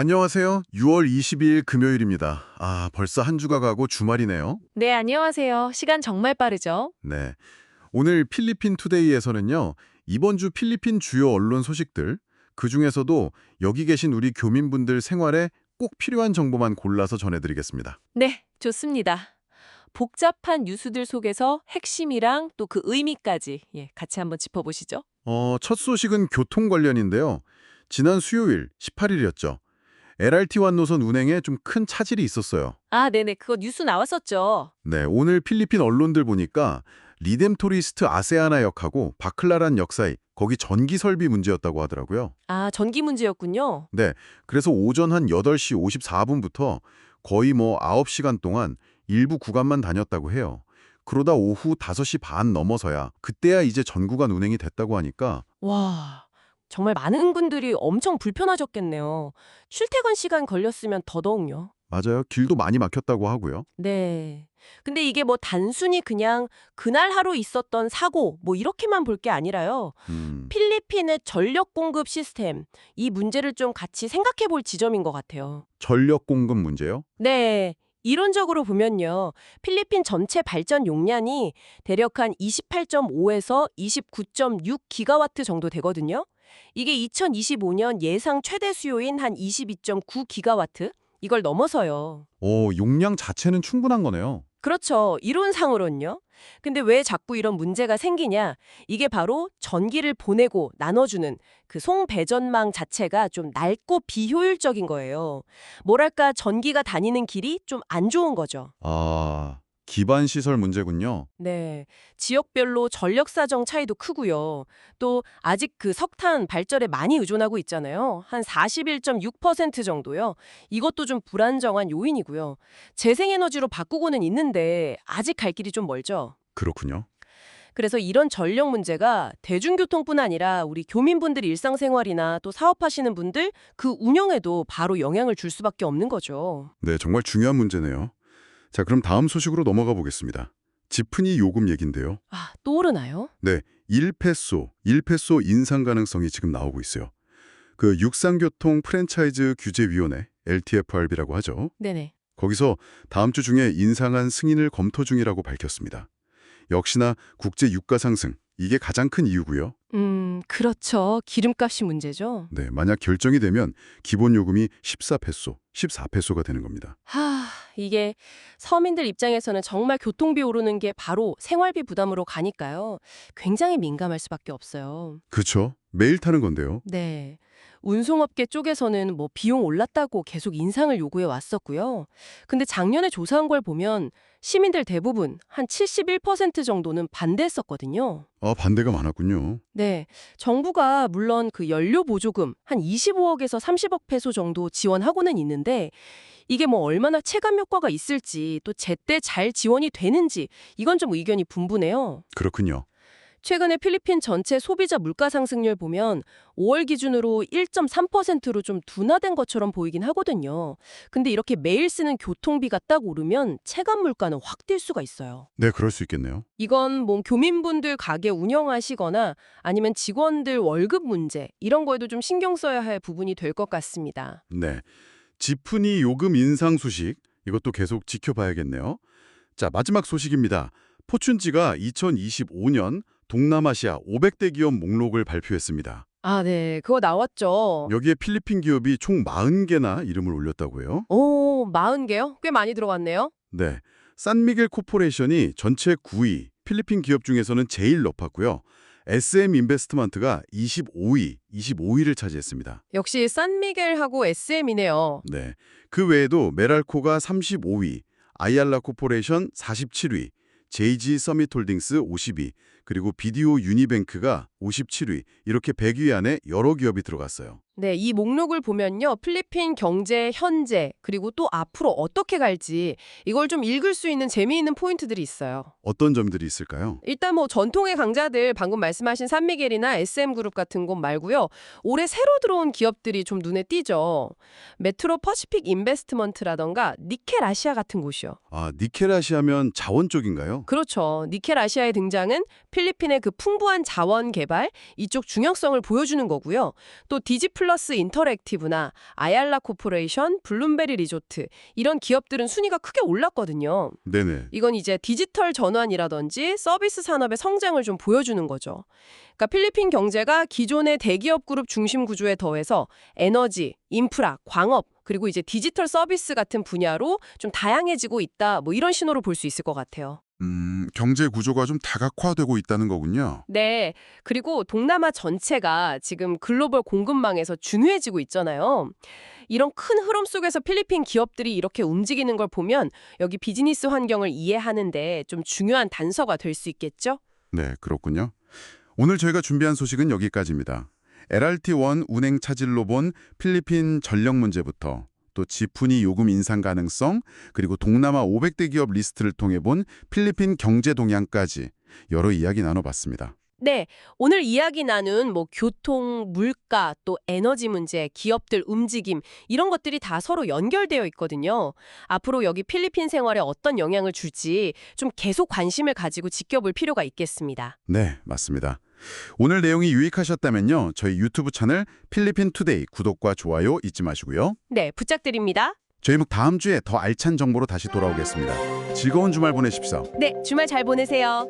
안녕하세요. 6월 22일 금요일입니다. 아, 벌써 한 주가 가고 주말이네요. 네, 안녕하세요. 시간 정말 빠르죠? 네. 오늘 필리핀 투데이에서는요. 이번 주 필리핀 주요 언론 소식들, 그 중에서도 여기 계신 우리 교민분들 생활에 꼭 필요한 정보만 골라서 전해드리겠습니다. 네, 좋습니다. 복잡한 뉴스들 속에서 핵심이랑 또 그 의미까지 예, 같이 한번 짚어보시죠. 어, 첫 소식은 교통 관련인데요. 지난 수요일 18일이었죠. LRT1 노선 운행에 좀 큰 차질이 있었어요. 아, 네네, 그거 뉴스 나왔었죠. 네, 오늘 필리핀 언론들 보니까 리뎀토리스트 아세아나 역하고 바클라란 역 사이 거기 전기 설비 문제였다고 하더라고요. 아, 전기 문제였군요. 네, 그래서 오전 한 8시 54분부터 거의 뭐 9시간 동안 일부 구간만 다녔다고 해요. 그러다 오후 5시 반 넘어서야 그때야 이제 전 구간 운행이 됐다고 하니까 와, 정말 많은 분들이 엄청 불편하셨겠네요. 출퇴근 시간 걸렸으면 더더욱요. 맞아요. 길도 많이 막혔다고 하고요. 네. 근데 이게 뭐 단순히 그냥 그날 하루 있었던 사고 뭐 이렇게만 볼 게 아니라요. 음, 필리핀의 전력 공급 시스템, 이 문제를 좀 같이 생각해 볼 지점인 것 같아요. 전력 공급 문제요? 네. 이론적으로 보면요. 필리핀 전체 발전 용량이 대략 한 28.5에서 29.6 기가와트 정도 되거든요. 이게 2025년 예상 최대 수요인 한 22.9 기가와트? 이걸 넘어서요. 오, 용량 자체는 충분한 거네요. 그렇죠. 이론상으론요. 근데 왜 자꾸 이런 문제가 생기냐? 이게 바로 전기를 보내고 나눠주는 그 송배전망 자체가 좀 낡고 비효율적인 거예요. 뭐랄까 전기가 다니는 길이 좀 안 좋은 거죠. 아, 기반 시설 문제군요. 네. 지역별로 전력 사정 차이도 크고요. 또 아직 그 석탄 발전에 많이 의존하고 있잖아요. 한 41.6% 정도요. 이것도 좀 불안정한 요인이고요. 재생에너지로 바꾸고는 있는데 아직 갈 길이 좀 멀죠. 그렇군요. 그래서 이런 전력 문제가 대중교통뿐 아니라 우리 교민분들 일상생활이나 또 사업하시는 분들 그 운영에도 바로 영향을 줄 수밖에 없는 거죠. 네, 정말 중요한 문제네요. 자, 그럼 다음 소식으로 넘어가 보겠습니다. 지프니 요금 얘긴데요. 아, 또 오르나요? 네, 1페소, 1페소 인상 가능성이 지금 나오고 있어요. 그 육상교통 프랜차이즈 규제위원회, LTFRB라고 하죠. 네네. 거기서 다음 주 중에 인상한 승인을 검토 중이라고 밝혔습니다. 역시나 국제 유가 상승, 이게 가장 큰 이유고요. 음, 그렇죠. 기름값이 문제죠. 네, 만약 결정이 되면 기본 요금이 14페소, 14페소가 되는 겁니다. 하, 이게 서민들 입장에서는 정말 교통비 오르는 게 바로 생활비 부담으로 가니까요. 굉장히 민감할 수밖에 없어요. 그렇죠. 매일 타는 건데요. 네. 운송업계 쪽에서는 뭐 비용 올랐다고 계속 인상을 요구해 왔었고요. 근데 작년에 조사한 걸 보면 시민들 대부분 한 71% 정도는 반대했었거든요. 아, 반대가 많았군요. 네. 정부가 물론 그 연료 보조금 한 25억에서 30억 페소 정도 지원하고는 있는데 이게 뭐 얼마나 체감 효과가 있을지 또 제때 잘 지원이 되는지 이건 좀 의견이 분분해요. 그렇군요. 최근에 필리핀 전체 소비자 물가 상승률 보면 5월 기준으로 1.3%로 좀 둔화된 것처럼 보이긴 하거든요. 근데 이렇게 매일 쓰는 교통비가 딱 오르면 체감 물가는 확 뛸 수가 있어요. 네, 그럴 수 있겠네요. 이건 뭐 교민분들 가게 운영하시거나 아니면 직원들 월급 문제 이런 거에도 좀 신경 써야 할 부분이 될 것 같습니다. 네. 지프니 요금 인상 소식 이것도 계속 지켜봐야겠네요. 자, 마지막 소식입니다. 포춘지가 2025년 동남아시아 500대 기업 목록을 발표했습니다. 아, 네. 그거 나왔죠. 여기에 필리핀 기업이 총 40개나 이름을 올렸다고 해요. 오, 40개요? 꽤 많이 들어갔네요. 네. 산미겔 코퍼레이션이 전체 9위, 필리핀 기업 중에서는 제일 높았고요. SM 인베스트먼트가 25위, 25위를 차지했습니다. 역시 산미겔하고 SM이네요. 네. 그 외에도 메랄코가 35위, 아이알라 코퍼레이션 47위, JG 서밋홀딩스 50위, 그리고 비디오 유니뱅크가 57위, 이렇게 100위 안에 여러 기업이 들어갔어요. 네, 이 목록을 보면요. 필리핀 경제 현재 그리고 또 앞으로 어떻게 갈지 이걸 좀 읽을 수 있는 재미있는 포인트들이 있어요. 어떤 점들이 있을까요? 일단 뭐 전통의 강자들 방금 말씀하신 산미겔이나 SM그룹 같은 곳 말고요. 올해 새로 들어온 기업들이 좀 눈에 띄죠. 메트로 퍼시픽 인베스트먼트라던가 니켈 아시아 같은 곳이요. 아, 니켈아시아면 자원 쪽인가요? 그렇죠. 니켈 아시아의 등장은 필리핀의 그 풍부한 자원 개발 이쪽 중요성을 보여주는 거고요. 또 디지플 러스 인터랙티브나 아얄라 코퍼레이션, 블룸베리 리조트 이런 기업들은 순위가 크게 올랐거든요. 네네. 이건 이제 디지털 전환이라든지 서비스 산업의 성장을 좀 보여주는 거죠. 그러니까 필리핀 경제가 기존의 대기업 그룹 중심 구조에 더해서 에너지, 인프라, 광업, 그리고 이제 디지털 서비스 같은 분야로 좀 다양해지고 있다. 뭐 이런 신호로 볼 수 있을 것 같아요. 음, 경제 구조가 좀 다각화되고 있다는 거군요. 네. 그리고 동남아 전체가 지금 글로벌 공급망에서 중요해지고 있잖아요. 이런 큰 흐름 속에서 필리핀 기업들이 이렇게 움직이는 걸 보면 여기 비즈니스 환경을 이해하는데 좀 중요한 단서가 될 수 있겠죠? 네, 그렇군요. 오늘 저희가 준비한 소식은 여기까지입니다. LRT1 운행 차질로 본 필리핀 전력 문제부터 또 지푼이 요금 인상 가능성 그리고 동남아 500대 기업 리스트를 통해 본 필리핀 경제 동향까지 여러 이야기 나눠봤습니다. 네, 오늘 이야기 나눈 뭐 교통, 물가, 또 에너지 문제, 기업들 움직임 이런 것들이 다 서로 연결되어 있거든요. 앞으로 여기 필리핀 생활에 어떤 영향을 줄지 좀 계속 관심을 가지고 지켜볼 필요가 있겠습니다. 네, 맞습니다. 오늘 내용이 유익하셨다면요. 저희 유튜브 채널 필리핀 투데이 구독과 좋아요 잊지 마시고요. 네, 부탁드립니다. 저희는 다음 주에 더 알찬 정보로 다시 돌아오겠습니다. 즐거운 주말 보내십시오. 네, 주말 잘 보내세요.